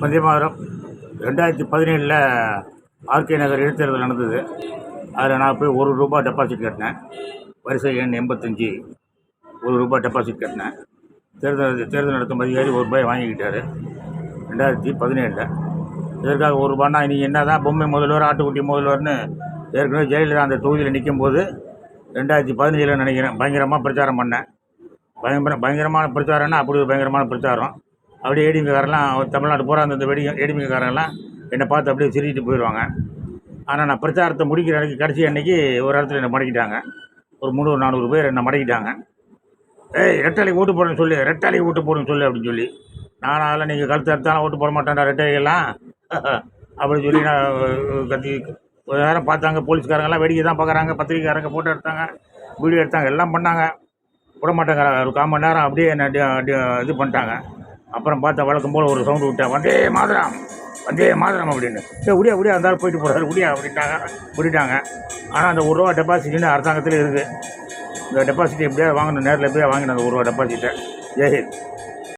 வந்தே மாதம் ரெண்டாயிரத்தி பதினேழில் ஆர்கே நகர் இடைத்தேர்தல் நடந்தது. அதில் நான் போய் ஒரு ரூபா டெபாசிட் கட்டினேன். வரிசை எண் எண்பத்தஞ்சி. ஒரு ரூபா டெபாசிட் கட்டினேன். தேர்தல் தேர்தல் நடத்தும் அதிகாரி ஒரு ரூபாய் வாங்கிக்கிட்டாரு. ரெண்டாயிரத்தி பதினேழில். இதற்காக ஒரு ரூபான்னா இனி என்ன தான் பொம்மை முதல்வர் ஆட்டுக்குட்டி முதல்வர்னு ஏற்கனவே ஜெயலலிதா அந்த தொகுதியில் நிற்கும் போது ரெண்டாயிரத்தி பதினேழில் நினைக்கிறேன். பயங்கரமாக பிரச்சாரம் பண்ணேன். பயங்கர பயங்கரமான பிரச்சாரம்னா அப்படி ஒரு பயங்கரமான பிரச்சாரம். அப்படியே ஏடிமிக்காரெல்லாம் தமிழ்நாடு பூரா அந்த வெடி ஏடிமிக்காரெல்லாம் என்னை பார்த்து அப்படியே சிரிக்கிட்டு போயிடுவாங்க. ஆனால் நான் பிரச்சாரத்தை முடிக்கிற அன்றைக்கி கடைசி அன்னைக்கு ஒரு இடத்துல என்னை மடக்கிட்டாங்க. ஒரு முந்நூறு நானூறு பேர் என்னை மடக்கிட்டாங்க. ஏய் ரெட்டாளி ஓட்டு போடுன்னு சொல்லு ரெட்டாளி ஓட்டு போடுன்னு சொல்லு அப்படின்னு சொல்லி. நான் அதில் நீங்கள் கழுத்து எடுத்தாலும் ஓட்டு போட மாட்டேன்டா ரெட்டாளிகள்லாம் அப்படின்னு சொல்லி நான் கத்தி ஒரு நேரம் பார்த்தாங்க போலீஸ்காரங்கெல்லாம் வேடிக்கை தான் பார்க்குறாங்க பத்திரிக்கைக்காரங்க ஃபோட்டோ எடுத்தாங்க வீடியோ எடுத்தாங்க எல்லாம் பண்ணாங்க. விட மாட்டேங்கிறாங்க. ஒரு கால் மணி நேரம் அப்படியே என்ன இது பண்ணிட்டாங்க. அப்புறம் பார்த்தா வழக்கம் போல் ஒரு சவுண்டு விட்டேன். வந்தே மாதரம் வந்தே மாதரம் அப்படின்னு. சரி உடியா உடியா இருந்தாலும் போயிட்டு போகிறாரு உடியா அப்படின்ட்டாங்க விட்டுட்டாங்க ஆனால் அந்த ஒரு ரூபா டெபாசிட்னு அரசாங்கத்தில் இருக்குது இந்த டெபாசிட் எப்படியாவது வாங்கணும் நேரில் எப்படியா வாங்கினேன் அந்த ஒரு ரூபா டெபாசிட்டை ஜெயஹிந்த்